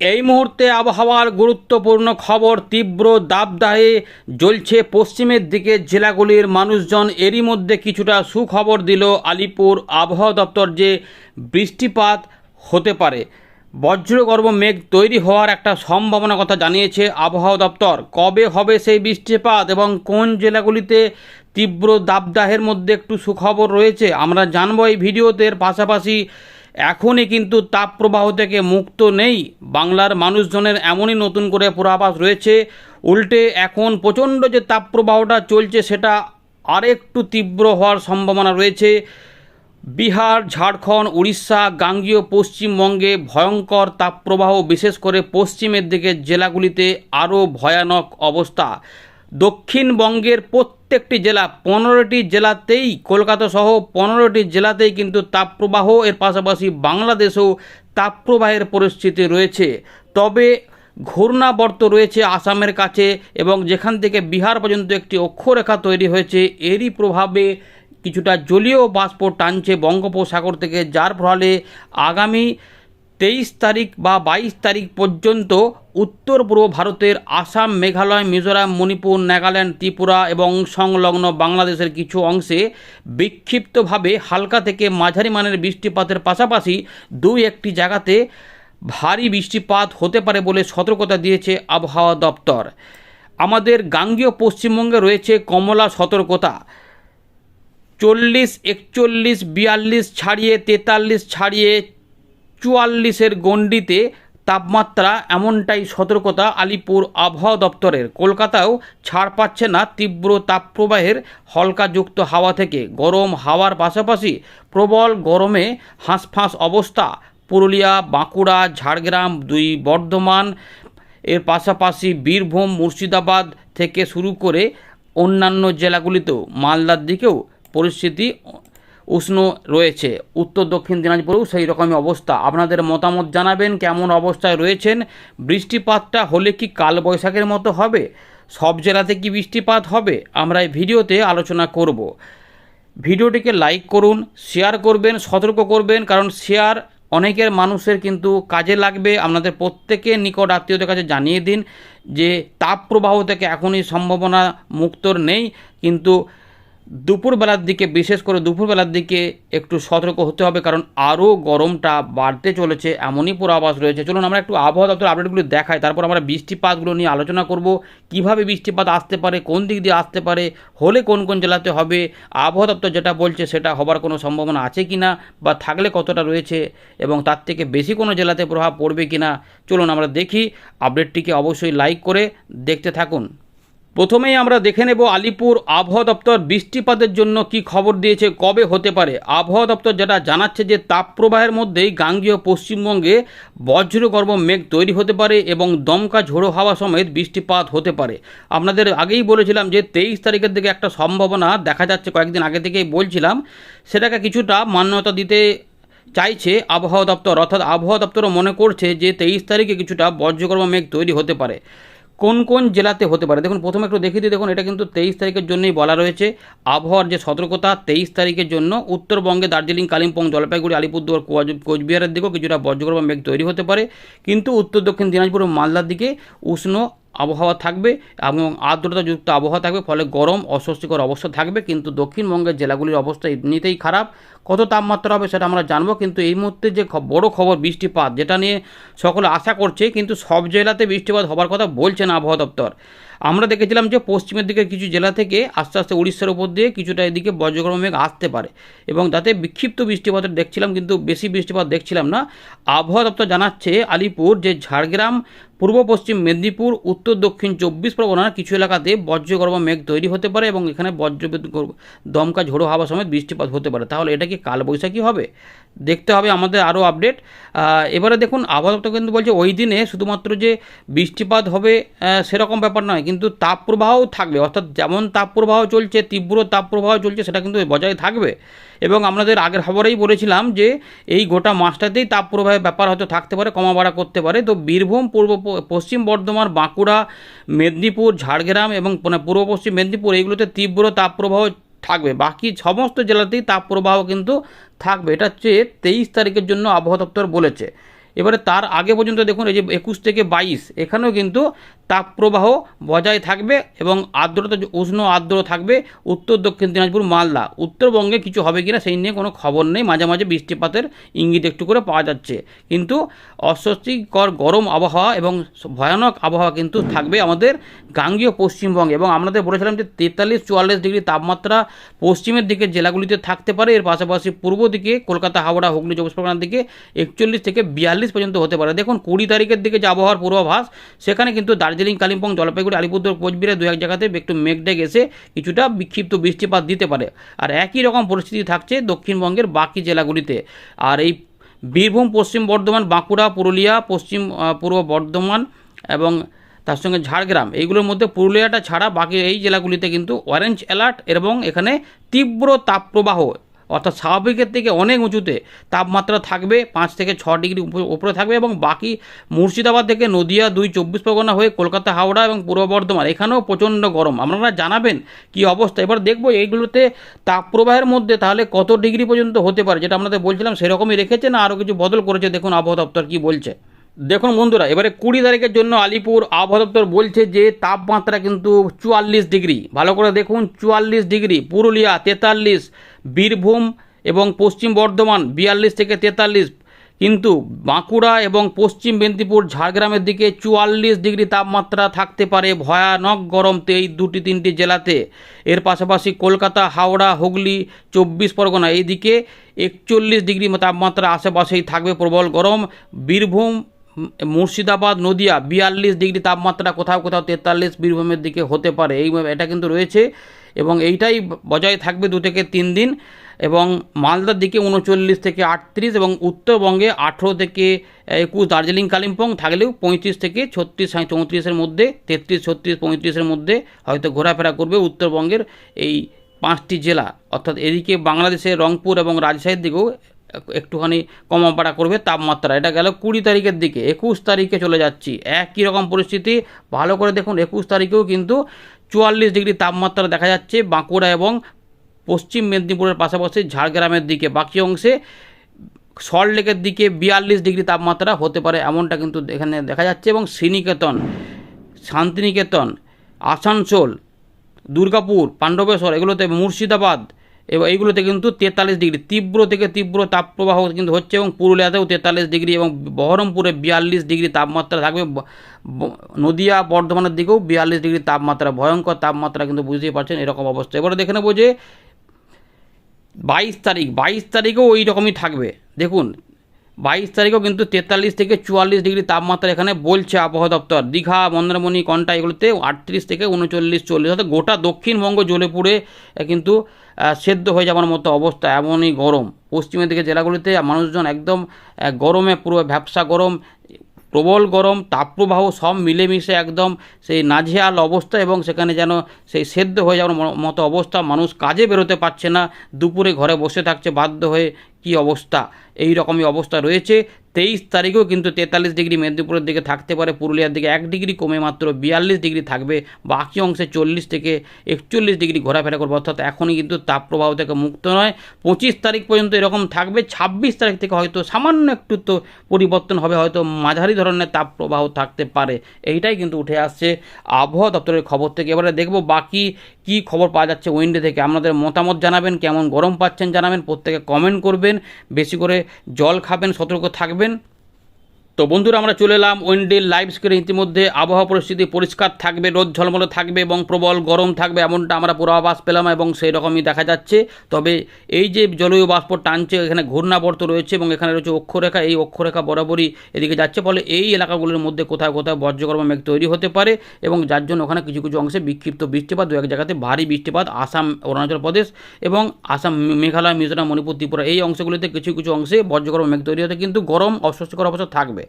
এই মুহূর্তে আবহাওয়ার গুরুত্বপূর্ণ খবর তীব্র দাবদাহে জ্বলছে পশ্চিমের দিকে জেলাগুলির মানুষজন। এরই মধ্যে কিছুটা সুখবর দিল আলিপুর আবহাওয়া দপ্তর যে বৃষ্টিপাত হতে পারে। বজ্রগর্ভ মেঘ তৈরি হওয়ার একটা সম্ভাবনা কথা জানিয়েছে আবহাওয়া দপ্তর। কবে হবে সেই বৃষ্টিপাত এবং কোন জেলাগুলিতে তীব্র দাবদাহের মধ্যে একটু সুখবর রয়েছে, আমরা জানব এই ভিডিওতে। পাশাপাশি এখনই কিন্তু তাপপ্রবাহ থেকে মুক্ত নেই। বাংলার মানুষজনের এমনই নতুন করে পূর্বাভাস রয়েছে। উল্টে এখন প্রচণ্ড যে তাপপ্রবাহটা চলছে, সেটা আরেকটু তীব্র হওয়ার সম্ভাবনা রয়েছে। বিহার, ঝাড়খণ্ড, উড়িষ্যা, গাঙ্গীয়, পশ্চিমবঙ্গে ভয়ঙ্কর তাপপ্রবাহ, বিশেষ করে পশ্চিমের দিকের জেলাগুলিতে আরও ভয়ানক অবস্থা। দক্ষিণবঙ্গের প্রত্যেকটি জেলা পনেরোটি জেলাতেই, কলকাতা সহ পনেরোটি জেলাতেই কিন্তু তাপপ্রবাহ, এর পাশাপাশি বাংলাদেশেও তাপপ্রবাহের পরিস্থিতি রয়েছে। তবে ঘূর্ণাবর্ত রয়েছে আসামের কাছে এবং যেখান থেকে বিহার পর্যন্ত একটি অক্ষরেখা তৈরি হয়েছে, এরই প্রভাবে কিছুটা জলীয় বাষ্প টানছে বঙ্গোপসাগর থেকে, যার ফলে আগামী তেইশ তারিখ বা বাইশ তারিখ পর্যন্ত উত্তর পূর্ব ভারতের আসাম, মেঘালয়, মিজোরাম, মণিপুর, নাগাল্যান্ড, ত্রিপুরা এবং সংলগ্ন বাংলাদেশের কিছু অংশে বিক্ষিপ্তভাবে হালকা থেকে মাঝারি মানের বৃষ্টিপাতের পাশাপাশি দুই একটি জায়গাতে ভারী বৃষ্টিপাত হতে পারে বলে সতর্কতা দিয়েছে আবহাওয়া দপ্তর। আমাদের গাঙ্গীয় পশ্চিমবঙ্গে রয়েছে কমলা সতর্কতা। চল্লিশ, একচল্লিশ, বিয়াল্লিশ ছাড়িয়ে তেতাল্লিশ ছাড়িয়ে চুয়াল্লিশের গণ্ডিতে তাপমাত্রা এমনটাই সতর্কতা আলিপুর আবহাওয়া দপ্তরের। কলকাতাও ছাড় পাচ্ছে না তীব্র তাপপ্রবাহের হলকাযুক্ত হাওয়া থেকে। গরম হাওয়ার পাশাপাশি প্রবল গরমে হাঁসফাঁস অবস্থা। পুরুলিয়া, বাঁকুড়া, ঝাড়গ্রাম দুই বর্ধমান, এর পাশাপাশি বীরভূম, মুর্শিদাবাদ থেকে শুরু করে অন্যান্য জেলাগুলিতেও মালদার দিকেও পরিস্থিতি উষ্ণ রয়েছে। উত্তর, দক্ষিণ দিনাজপুরেও সেই রকমই অবস্থা। আপনাদের মতামত জানাবেন, কেমন অবস্থায় রয়েছেন? বৃষ্টিপাতটা হলে কি কালবৈশাখের মতো হবে? সব জেলাতে কি বৃষ্টিপাত হবে? আমরা এই ভিডিওতে আলোচনা করব। ভিডিওটিকে লাইক করুন, শেয়ার করবেন, সতর্ক করবেন, কারণ শেয়ার অনেকের মানুষের কিন্তু কাজে লাগবে। আপনাদের প্রত্যেকের নিকট আত্মীয়দের কাছে জানিয়ে দিন যে, তাপপ্রবাহ থেকে এখনই সম্ভাবনা মুক্তর নেই। কিন্তু দুপুরবেলার দিকে, বিশেষ করে দুপুরবেলার দিকে একটু সতর্ক হতে হবে, কারণ আরও গরমটা বাড়তে চলেছে, এমনই পূর্বাভাস রয়েছে। চলুন, আমরা একটু আবহাওয়া দপ্তর আপডেটগুলো দেখাই, তারপর আমরা বৃষ্টিপাতগুলো নিয়ে আলোচনা করব। কীভাবে বৃষ্টিপাত আসতে পারে, কোন দিক দিয়ে আসতে পারে, হলে কোন কোন জেলাতে হবে, আবহাওয়া দপ্তর যেটা বলছে সেটা হবার কোনো সম্ভাবনা আছে কি না বা থাকলে কতটা রয়েছে এবং তার থেকে বেশি কোনো জেলাতে প্রভাব পড়বে কি না চলুন আমরা দেখি। আপডেটটিকে অবশ্যই লাইক করে দেখতে থাকুন। প্রথমেই আমরা দেখে নেব আলিপুর আবহাওয়া দপ্তর বৃষ্টিপাতের জন্য কি খবর দিয়েছে, কবে হতে পারে? আবহাওয়া দপ্তর যেটা জানাচ্ছে যে, তাপপ্রবাহের মধ্যেই গাঙ্গীয় পশ্চিমবঙ্গে বজ্রগর্ভ মেঘ তৈরি হতে পারে এবং দমকা ঝোড়ো হাওয়া সমেত বৃষ্টিপাত হতে পারে। আপনাদের আগেই বলেছিলাম যে, তেইশ তারিখের দিকে একটা সম্ভাবনা দেখা যাচ্ছে, কয়েকদিন আগে থেকেই বলছিলাম। সেটাকে কিছুটা মান্যতা দিতে চাইছে আবহাওয়া দপ্তর। অর্থাৎ আবহাওয়া দপ্তরও মনে করছে যে, তেইশ তারিখে কিছুটা বজ্রগর্ভ মেঘ তৈরি হতে পারে। কোন কোন জেলাতে হতে পারে? দেখুন, প্রথমে একটু দেখিয়ে দিই। দেখুন, এটা কিন্তু তেইশ তারিখের জন্যই বলা রয়েছে। আবহাওয়ার যে সতর্কতা, তেইশ তারিখের জন্য উত্তরবঙ্গে দার্জিলিং, কালিম্পং, জলপাইগুড়ি, আলিপুরদুয়ার কোচ- কোচবিহারের দিকেও কিছুটা বজ্রগর্ভ মেঘ তৈরি হতে পারে। কিন্তু উত্তর দক্ষিণ দিনাজপুর মালদার দিকে উষ্ণ আবহাওয়া থাকবে এবং আর্দ্রতাযুক্ত আবহাওয়া থাকবে। ফলে গরম, অস্বস্তিকর অবস্থা থাকবে। কিন্তু দক্ষিণবঙ্গের জেলাগুলির অবস্থা এমনিতেই খারাপ। কত তাপমাত্রা হবে সেটা আমরা জানব, কিন্তু এই মুহূর্তে যে বড় খবর বৃষ্টিপাত, যেটা নিয়ে সকলে আশা করছে, কিন্তু সব জেলাতে বৃষ্টিপাত হবার কথা বলছে না আবহাওয়া দপ্তর। আমরা দেখেছিলাম যে পশ্চিমের দিকে কিছু জেলা থেকে আস্তে আস্তে উড়িষ্যার উপর দিয়ে কিছুটা এদিকে বজ্রগর্ভ মেঘ আসতে পারে এবং তাতে বিক্ষিপ্ত বৃষ্টিপাতের দেখছিলাম, কিন্তু বেশি বৃষ্টিপাত দেখছিলাম না। আবহাওয়া দপ্তর জানাচ্ছে, আলিপুর যে ঝাড়গ্রাম, পূর্ব পশ্চিম মেদিনীপুর, উত্তর দক্ষিণ চব্বিশ পরগনার কিছু এলাকাতে বজ্রগর্ভ মেঘ তৈরি হতে পারে এবং এখানে বজ্র দমকা ঝোড়ো হাওয়া সময় বৃষ্টিপাত হতে পারে। তাহলে এটা কি কালবৈশাখী হবে। দেখতে হবে আমাদের আরও আপডেট এবারে দেখুন, আবহাওয়া দপ্তর কিন্তু বলছে ওই দিনে শুধুমাত্র যে বৃষ্টিপাত হবে সেরকম ব্যাপার নয়, কিন্তু তাপপ্রবাহও থাকবে। অর্থাৎ যেমন তাপপ্রবাহ চলছে, তীব্র তাপপ্রবাহ চলছে, সেটা কিন্তু বজায় থাকবে। এবং আমাদের আগের খবরেই বলেছিলাম যে এই গোটা মাসটাতেই তাপপ্রবাহের ব্যাপার হয়তো থাকতে পারে কমা বাড়া করতে পারে। তো বীরভূম, পূর্ব পশ্চিম বর্ধমান, বাঁকুড়া, মেদিনীপুর, ঝাড়গ্রাম এবং মানে পূর্ব পশ্চিম মেদিনীপুর, এইগুলোতে তীব্র তাপপ্রবাহ থাকবে। বাকি সমস্ত জেলাতেই তাপ প্রবাহ কিন্তু থাকবে। এটা হচ্ছে তেইশ তারিখের জন্য আবহাওয়া দপ্তর বলেছে। এবারে তার আগে পর্যন্ত দেখুন, এই যে একুশ থেকে বাইশ, এখানেও কিন্তু তাপপ্রবাহ বজায় থাকবে এবং আর্দ্রতা উষ্ণ আর্দ্র থাকবে উত্তর দক্ষিণ দিনাজপুর, মালদা। উত্তরবঙ্গে কিছু হবে কিনা সেই নিয়ে কোনো খবর নেই। মাঝে মাঝে বৃষ্টিপাতের ইঙ্গিত একটু করে পাওয়া যাচ্ছে। কিন্তু অস্বস্তিকর গরম আবহাওয়া এবং ভয়ানক আবহাওয়া কিন্তু থাকবে আমাদের গাঙ্গীয় পশ্চিমবঙ্গে। এবং আমাদের বলেছিলাম যে তেতাল্লিশ চুয়াল্লিশ ডিগ্রি তাপমাত্রা পশ্চিমের দিকে জেলাগুলিতে থাকতে পারে। এর পাশাপাশি পূর্ব দিকে কলকাতা, হাওড়া, হুগলি, চব্বিশ পরগনার দিকে একচল্লিশ থেকে বিয়াল্লিশ পর্যন্ত হতে পারে। দেখুন কুড়ি তারিখের দিকে যে আবহাওয়ার পূর্বাভাস, সেখানে কিন্তু দার্জিলিং কালিম্পং, জলপাইগুড়ি, আলিপুরদুয়ার, কোচবিহার, দু এক জায়গাতে একটু মেঘডেক এসে কিছুটা বিক্ষিপ্ত বৃষ্টিপাত দিতে পারে। আর একই রকম পরিস্থিতি থাকছে দক্ষিণবঙ্গের বাকি জেলাগুলিতে। আর এই বীরভূম, পশ্চিম বর্ধমান, বাঁকুড়া, পুরুলিয়া, পশ্চিম পূর্ব বর্ধমান এবং তার সঙ্গে ঝাড়গ্রাম, এইগুলোর মধ্যে পুরুলিয়াটা ছাড়া বাকি এই জেলাগুলিতে কিন্তু অরেঞ্জ অ্যালার্ট এবং এখানে তীব্র তাপপ্রবাহ অর্থাৎ স্বাভাবিকের থেকে অনেক উঁচুতে তাপমাত্রা থাকবে, পাঁচ থেকে ছ ডিগ্রি উপ- উপরে থাকবে এবং বাকি মুর্শিদাবাদ থেকে নদিয়া দুই চব্বিশ পরগনা হয়ে কলকাতা, হাওড়া এবং পূর্ব বর্ধমান। এখানেও প্রচণ্ড গরম। আপনারা জানাবেন কি অবস্থা? এবার দেখব এইগুলোতে তাপপ্রবাহের মধ্যে তাহলে কত ডিগ্রি পর্যন্ত হতে পারে? যেটা আপনাদের বলছিলাম সেরকমই রেখেছে না আরও কিছু বদল করেছে। দেখুন আবহাওয়া দপ্তর কী বলছে। দেখুন বন্ধুরা, এবারে কুড়ি তারিখের জন্য আলিপুর আবহাওয়া দপ্তর বলছে যে তাপমাত্রা কিন্তু চুয়াল্লিশ ডিগ্রি। ভালো করে দেখুন, চুয়াল্লিশ ডিগ্রি, পুরুলিয়া তেতাল্লিশ, বীরভূম এবং পশ্চিম বর্ধমান বিয়াল্লিশ থেকে তেতাল্লিশ। কিন্তু বাঁকুড়া এবং পশ্চিম মেদিনীপুর, ঝাড়গ্রামের দিকে চুয়াল্লিশ ডিগ্রি তাপমাত্রা থাকতে পারে ভয়ানক গরমতে এই দুটি তিনটি জেলাতে। এর পাশাপাশি কলকাতা, হাওড়া, হুগলি, চব্বিশ পরগনা এইদিকে একচল্লিশ ডিগ্রি তাপমাত্রা আশেপাশেই থাকবে প্রবল গরম। বীরভূম মুর্শিদাবাদ, নদিয়া, বিয়াল্লিশ ডিগ্রি তাপমাত্রা, কোথাও কোথাও তেতাল্লিশ বীরভূমের দিকে হতে পারে। এই এটা কিন্তু রয়েছে এবং এইটাই বজায় থাকবে দু থেকে তিন দিন এবং মালদার দিকে উনচল্লিশ থেকে আটত্রিশ এবং উত্তরবঙ্গে আঠেরো থেকে একুশ, দার্জিলিং, কালিম্পং থাকলেও পঁয়ত্রিশ থেকে ছত্রিশ চৌত্রিশের মধ্যে, তেত্রিশ, ছত্রিশ, পঁয়ত্রিশের মধ্যে হয়তো ঘোরাফেরা করবে উত্তরবঙ্গের এই পাঁচটি জেলা। অর্থাৎ এদিকে বাংলাদেশের রংপুর এবং রাজশাহীর দিকেও একটুখানি কমাপাড়া করবে তাপমাত্রা। এটা গেল কুড়ি তারিখের দিকে, একুশ তারিখে চলে যাচ্ছি। একই রকম পরিস্থিতি। ভালো করে দেখুন, একুশ তারিখেও কিন্তু চুয়াল্লিশ ডিগ্রি তাপমাত্রা দেখা যাচ্ছে বাঁকুড়া এবং পশ্চিম মেদিনীপুরের পাশাপাশি ঝাড়গ্রামের দিকে। বাকি অংশে সল্টলেকের দিকে বিয়াল্লিশ ডিগ্রি তাপমাত্রা হতে পারে এমনটা কিন্তু এখানে দেখা যাচ্ছে। এবং শ্রীনিকেতন, শান্তিনিকেতন, আসানসোল, দুর্গাপুর, পাণ্ডবেশ্বর, এগুলোতে মুর্শিদাবাদ এবং এইগুলোতে কিন্তু তেতাল্লিশ ডিগ্রি, তীব্র থেকে তীব্র তাপপ্রবাহ কিন্তু হচ্ছে এবং পুরুলিয়াতেও তেতাল্লিশ ডিগ্রি এবং বহরমপুরে বিয়াল্লিশ ডিগ্রি তাপমাত্রা থাকবে। নদিয়া, বর্ধমানের দিকেও বিয়াল্লিশ ডিগ্রি তাপমাত্রা, ভয়ঙ্কর তাপমাত্রা কিন্তু বুঝতেই পারছেন এরকম অবস্থা। এবারে দেখে নেব যে বাইশ তারিখ, বাইশ তারিখেও ওই রকমই থাকবে। দেখুন বাইশ তারিখেও কিন্তু তেতাল্লিশ থেকে চুয়াল্লিশ ডিগ্রি তাপমাত্রা এখানে বলছে আবহাওয়া দপ্তর। দীঘা, মন্দারমণি কন্টা এগুলোতে আটত্রিশ থেকে উনচল্লিশ, চল্লিশ। অর্থাৎ গোটা দক্ষিণবঙ্গ জ্বলে পুড়ে কিন্তু সেদ্ধ হয়ে যাওয়ার মতো অবস্থা, এমনই গরম। পশ্চিমের দিকে জেলাগুলিতে মানুষজন একদম গরমে পুরো ভ্যাবসা গরম। প্রবল গরম, তাপপ্রবাহ সব মিলেমিশে একদম সেই নাজেহাল অবস্থা এবং সেখানে যেন সেই সেদ্ধ হয়ে যাওয়ার মতো অবস্থা। মানুষ কাজে বেরোতে পারছে না, দুপুরে ঘরে বসে থাকছে, বাধ্য হয়ে কি অবস্থা? এই রকমই অবস্থা রয়েছে। তেইশ তারিখেও কিন্তু তেতাল্লিশ ডিগ্রি মেদিনীপুরের দিকে থাকতে পারে। পুরুলিয়ার দিকে এক ডিগ্রি কমে মাত্র বিয়াল্লিশ ডিগ্রি থাকবে। বাকি অংশে চল্লিশ থেকে একচল্লিশ ডিগ্রি ঘোরাফেরা করবে। অর্থাৎ এখনই কিন্তু তাপপ্রবাহ থেকে মুক্ত নয়। পঁচিশ তারিখ পর্যন্ত এরকম থাকবে। ছাব্বিশ তারিখ থেকে হয়তো সামান্য একটু তো পরিবর্তন হবে। হয়তো মাঝারি ধরনের তাপপ্রবাহ থাকতে পারে। এইটাই কিন্তু উঠে আসছে আবহাওয়া দপ্তরের খবর থেকে। এবারে দেখব বাকি কি খবর পাওয়া যাচ্ছে উইন্ডে থেকে। আপনাদের মতামত জানাবেন, কেমন গরম পাচ্ছেন জানাবেন, প্রত্যেকে কমেন্ট করবেন। বেশি করে জল খাবেন, সতর্ক থাকবেন। থাকবেন তো বন্ধুরা, আমরা চলে এলাম ওয়েন্ডেল লাইভ স্ক্রিনে। ইতিমধ্যে আবহাওয়া পরিস্থিতি পরিষ্কার থাকবে, রোদ ঝলমলে থাকবে এবং প্রবল গরম থাকবে, এমনটা আমরা পূর্বাভাস পেলাম এবং সেই রকমই দেখা যাচ্ছে। তবে এই যে জলীয় বাষ্প টানছে, এখানে ঘূর্ণাবর্ত রয়েছে এবং এখানে রয়েছে অক্ষরেখা। এই অক্ষরেখা বরাবরই এদিকে যাচ্ছে, ফলে এই এলাকাগুলোর মধ্যে কোথাও কোথাও বজ্রগর্ভ মেঘ তৈরি হতে পারে এবং যার জন্য ওখানে কিছু কিছু অংশে বিক্ষিপ্ত বৃষ্টিপাত দু এক জায়গাতে ভারী বৃষ্টিপাত আসাম, অরুণাচল প্রদেশ এবং আসাম, মেঘালয়, মিজোরাম, মণিপুর, ত্রিপুরা এই অংশগুলিতে কিছু কিছু অংশে বজ্রগর্ভ মেঘ তৈরি হতে, কিন্তু গরম অস্বস্তিকর অবস্থা থাকবে।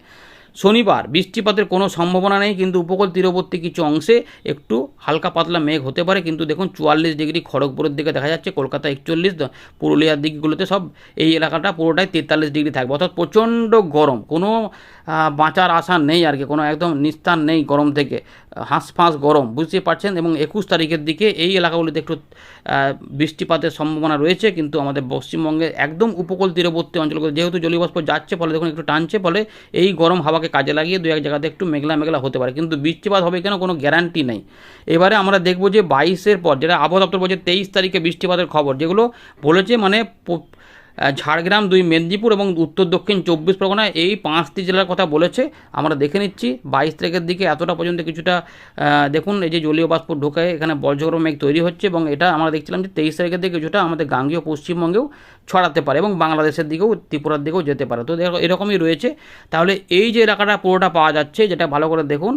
শনিবার বৃষ্টিপাতের কোনো সম্ভাবনা নেই, কিন্তু উপকূল তীরবর্তী কিছু অংশে একটু হালকা পাতলা মেঘ হতে পারে। কিন্তু দেখুন, চুয়াল্লিশ ডিগ্রি খড়গপুরের দিকে দেখা যাচ্ছে, কলকাতা একচল্লিশ, পুরুলিয়ার দিকগুলোতে সব এই এলাকাটা পুরোটাই তেতাল্লিশ ডিগ্রি থাকবে। অর্থাৎ প্রচণ্ড গরম, কোনো বাঁচার আশা নেই আর কি, কোনো একদম নিস্তার নেই গরম থেকে। হাঁসফাঁস গরম, বুঝতে পারছেন? এবং একুশ তারিখের দিকে এই এলাকাগুলিতে একটু বৃষ্টিপাতের সম্ভাবনা রয়েছে, কিন্তু আমাদের পশ্চিমবঙ্গে একদম উপকূল তীরবর্তী অঞ্চলগুলো, যেহেতু জলীয় বাষ্প যাচ্ছে, ফলে দেখুন একটু টানছে, ফলে এই গরম হাওয়াকে কাজে লাগিয়ে দু এক জায়গাতে একটু মেঘলা মেঘলা হতে পারে। কিন্তু বৃষ্টিপাত হবে কেন? কোনো গ্যারান্টি নেই। এবারে আমরা দেখব যে বাইশের পর, যেটা আবহাওয়া দপ্তর বলছে তেইশ তারিখে বৃষ্টিপাতের খবর, যেগুলো বলেছে মানে ঝাড়গ্রাম, দুই মেদিনীপুর এবং উত্তর দক্ষিণ চব্বিশ পরগনা এই পাঁচটি জেলার কথা বলেছে। আমরা দেখে নিচ্ছি, বাইশ তারিখের দিকে এতটা পর্যন্ত কিছুটা দেখুন, এই যে জলীয় বাষ্প ঢোকায় এখানে বজ্রগর্ভ মেঘ তৈরি হচ্ছে এবং এটা আমরা দেখছিলাম যে তেইশ তারিখের দিকে কিছুটা আমাদের গাঙ্গীয় পশ্চিমবঙ্গেও ছড়াতে পারে এবং বাংলাদেশের দিকেও, ত্রিপুরার দিকেও যেতে পারে। তো এরকমই রয়েছে। তাহলে এই যে এলাকাটা পুরোটা পাওয়া যাচ্ছে, যেটা ভালো করে দেখুন,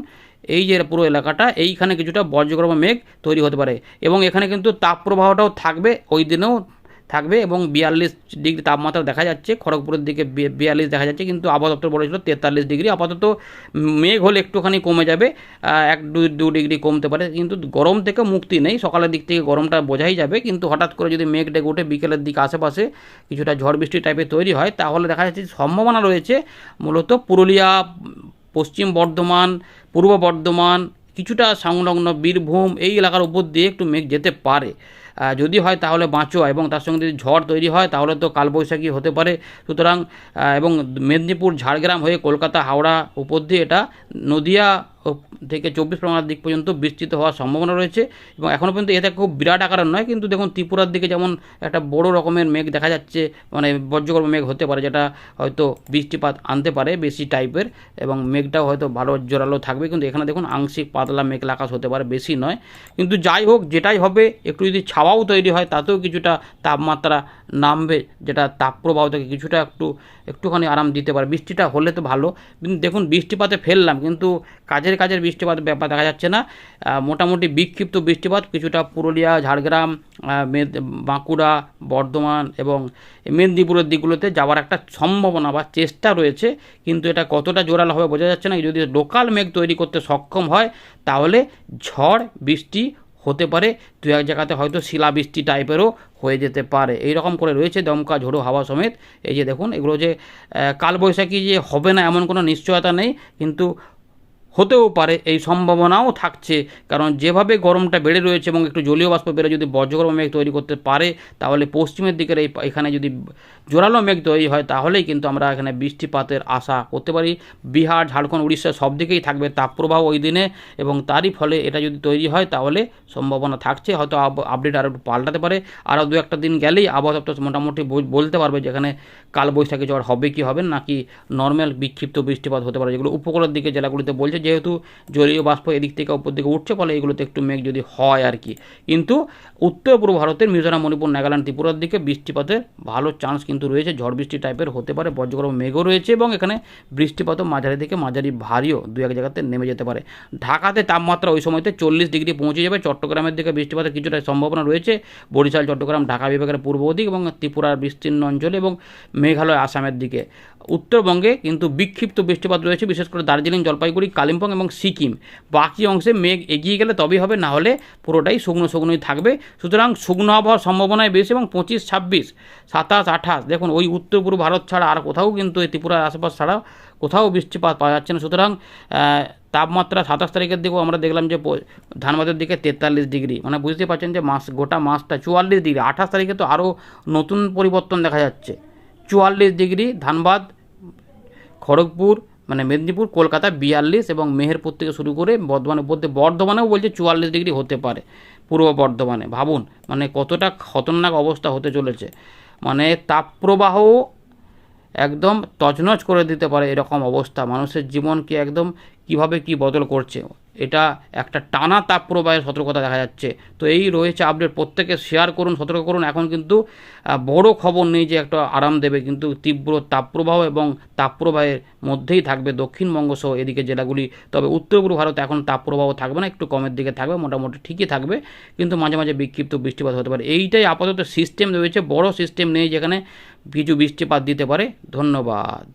এই যে পুরো এলাকাটা, এইখানে কিছুটা বজ্রগর্ভ মেঘ তৈরি হতে পারে এবং এখানে কিন্তু তাপপ্রবাহটাও থাকবে। ওই দিনেও থাকবে এবং বিয়াল্লিশ ডিগ্রি তাপমাত্রা দেখা যাচ্ছে। খড়গপুরের দিকে বিয়াল্লিশ দেখা যাচ্ছে কিন্তু আবহাওয়া দপ্তর বলেছিল তেতাল্লিশ ডিগ্রি। আপাতত মেঘ হলে একটুখানি কমে যাবে এক দু দু ডিগ্রি কমতে পারে। কিন্তু গরম থেকে মুক্তি নেই, সকালের দিক থেকে গরমটা বোঝাই যাবে। কিন্তু হঠাৎ করে যদি মেঘ ডেকে উঠে বিকেলের দিকে আশেপাশে কিছুটা ঝড় বৃষ্টি টাইপের তৈরি হয়, তাহলে দেখা যাচ্ছে সম্ভাবনা রয়েছে মূলত পুরুলিয়া, পশ্চিম বর্ধমান, পূর্ব বর্ধমান, কিছুটা সংলগ্ন বীরভূম এই এলাকার উপর দিয়ে একটু মেঘ যেতে পারে। যদি হয় তাহলে বাঁচোয়া এবং তার সঙ্গে যদি ঝড় তৈরি হয় তাহলে তো কালবৈশাখী হতে পারে। সুতরাং এবং মেদিনীপুর, ঝাড়গ্রাম হয়ে কলকাতা, হাওড়া উপর দিয়ে এটা নদিয়া থেকে চব্বিশ পরগনার দিক পর্যন্ত বিস্তৃত হওয়ার সম্ভাবনা রয়েছে এবং এখনও পর্যন্ত এটা খুব বিরাট আকারের নয়, কিন্তু দেখুন ত্রিপুরার দিকে যেমন একটা বড় রকমের মেঘ দেখা যাচ্ছে মানে বজ্রগর্ভ মেঘ হতে পারে, যেটা হয়তো বৃষ্টিপাত আনতে পারে বেশি টাইপের এবং মেঘটাও হয়তো ভালো জোরালো থাকবে, কিন্তু এখানে দেখুন আংশিক পাতলা মেঘলা আকাশ হতে পারে বেশি নয়। কিন্তু যাই হোক, যেটাই হবে, একটু যদি ছাওয়াও তৈরি হয়, তাতেও কিছুটা তাপমাত্রা নামবে, যেটা তাপপ্রবাহ থেকে কিছুটা একটু, একটুখানি আরাম দিতে পারে। বৃষ্টিটা হলে তো ভালো। কিন্তু দেখুন, বৃষ্টিপাতে ফেললাম, কিন্তু কাজের কাজের বৃষ্টিপাত ব্যাপার দেখা যাচ্ছে না। মোটামুটি বিক্ষিপ্ত বৃষ্টিপাত, কিছুটা পুরুলিয়া, ঝাড়গ্রাম বাঁকুড়া, বর্ধমান এবং মেদিনীপুরের দিকগুলোতে যাওয়ার একটা সম্ভাবনা বা চেষ্টা রয়েছে, কিন্তু এটা কতটা জোরালো হবে বোঝা যাচ্ছে না। যদি লোকাল মেঘ তৈরি করতে সক্ষম হয়, তাহলে ঝড়, বৃষ্টি হতে পারে। দু এক জায়গাতে হয়তো শিলাবৃষ্টি টাইপেরও হয়ে যেতে পারে। এই রকম করে রয়েছে দমকা, ঝোড়ো হাওয়া সমেত। এই যে দেখুন, এগুলো যে কালবৈশাখী যে হবে না এমন কোনো নিশ্চয়তা নেই। কিন্তু হতেও পারে, এই সম্ভাবনাও থাকছে। কারণ যেভাবে গরমটা বেড়ে রয়েছে এবং একটু জলীয় বাষ্প বেড়ে যদি বজ্রগর্ভ মেঘ তৈরি করতে পারে, তাহলে পশ্চিমের দিকের এই এখানে যদি জোরালো মেঘ তৈরি হয়, তাহলেই কিন্তু আমরা এখানে বৃষ্টিপাতের আশা করতে পারি। বিহার, ঝাড়খণ্ড, উড়িষ্যা সব দিকেই থাকবে তাপপ্রবাহ ওই দিনে এবং তারই ফলে এটা যদি তৈরি হয়, তাহলে সম্ভাবনা থাকছে। হয়তো আপডেট আরও একটু পাল্টাতে পারে। আরও দু একটা দিন গেলেই আবহাওয়া দপ্তর মোটামুটি বল- বলতে পারবে যেখানে কালবৈশাখী ঝড় হবে কি হবে, নাকি নর্মাল বিক্ষিপ্ত বৃষ্টিপাত হতে পারে, যেগুলো উপকূলের দিকে জেলাগুলিতে বলছে। যেহেতু জলীয় বাষ্প এদিক থেকে উপর দিকে উঠছে, ফলে এগুলোতে একটু মেঘ যদি হয় আর কি কিন্তু উত্তর পূর্ব ভারতের মিজোরাম, মণিপুর, নাগাল্যান্ড, ত্রিপুরার দিকে বৃষ্টিপাতের ভালো চান্স কিন্তু রয়েছে। ঝড় বৃষ্টি টাইপের হতে পারে, বজ্রগর্ভ মেঘও রয়েছে এবং এখানে বৃষ্টিপাতও মাঝারি থেকে মাঝারি ভারীও দু এক জায়গাতে নেমে যেতে পারে। ঢাকাতে তাপমাত্রা ওই সময়তে চল্লিশ ডিগ্রি পৌঁছে যাবে। চট্টগ্রামের দিকে বৃষ্টিপাতের কিছুটা সম্ভাবনা রয়েছে। বরিশাল, চট্টগ্রাম, ঢাকা বিভাগের পূর্ব দিক এবং ত্রিপুরার বিস্তীর্ণ অঞ্চলে এবং মেঘালয়, আসামের দিকে। উত্তরবঙ্গে কিন্তু বিক্ষিপ্ত বৃষ্টিপাত রয়েছে, বিশেষ করে দার্জিলিং, জলপাইগুড়ি, কালিম্পং এবং সিকিম। বাকি অংশে মেঘ এগিয়ে গেলে তবেই হবে, না হলে পুরোটাই শুকনো শুকনোই থাকবে। সুতরাং শুকনো আবহাওয়ার সম্ভাবনায় বেশি এবং পঁচিশ, ছাব্বিশ, সাতাশ, আঠাশ, দেখুন ওই উত্তর পূর্ব ভারত ছাড়া আর কোথাও কিন্তু এই ত্রিপুরার আশেপাশ ছাড়া কোথাও বৃষ্টিপাত পাওয়া যাচ্ছে না। সুতরাং তাপমাত্রা সাতাশ তারিখের দিকেও আমরা দেখলাম যে ধানবাদের দিকে তেতাল্লিশ ডিগ্রি। মানে বুঝতে পারছেন যে মাস, গোটা মাসটা চুয়াল্লিশ ডিগ্রি। আঠাশ তারিখে তো আরও নতুন পরিবর্তন দেখা যাচ্ছে। চুয়াল্লিশ ডিগ্রি ধানবাদ, খড়গপুর মানে মেদিনীপুর, কলকাতা বিয়াল্লিশ এবং মেহেরপুর থেকে শুরু করে বর্ধমানের বলতে বর্ধমানেও বলছে চুয়াল্লিশ ডিগ্রি হতে পারে, পূর্ব বর্ধমানে। ভাবুন মানে কতটা খতরনাক অবস্থা হতে চলেছে। মানে তাপপ্রবাহ একদম তছনছ করে দিতে পারে এরকম অবস্থা। মানুষের জীবনকে একদম কীভাবে কি বদল করছে? এটা একটা টানা তাপপ্রবাহের সতর্কতা দেখা যাচ্ছে। তো এই রয়েছে আপডেট প্রত্যেকে শেয়ার করুন, সতর্ক করুন। এখন কিন্তু বড় খবর নেই যে একটা আরাম দেবে, কিন্তু তীব্র তাপপ্রবাহ এবং তাপপ্রবাহের মধ্যেই থাকবে দক্ষিণবঙ্গ সহ এদিকে জেলাগুলি। তবে উত্তর পূর্ব ভারতে এখন তাপপ্রবাহ থাকবে না, একটু কমের দিকে থাকবে, মোটামুটি ঠিকই থাকবে, কিন্তু মাঝে মাঝে বিক্ষিপ্ত বৃষ্টিপাত হতে পারে। এইটাই আপাতত সিস্টেম রয়েছে, বড় সিস্টেম নেই যেখানে কিছু বৃষ্টিপাত দিতে পারে। ধন্যবাদ।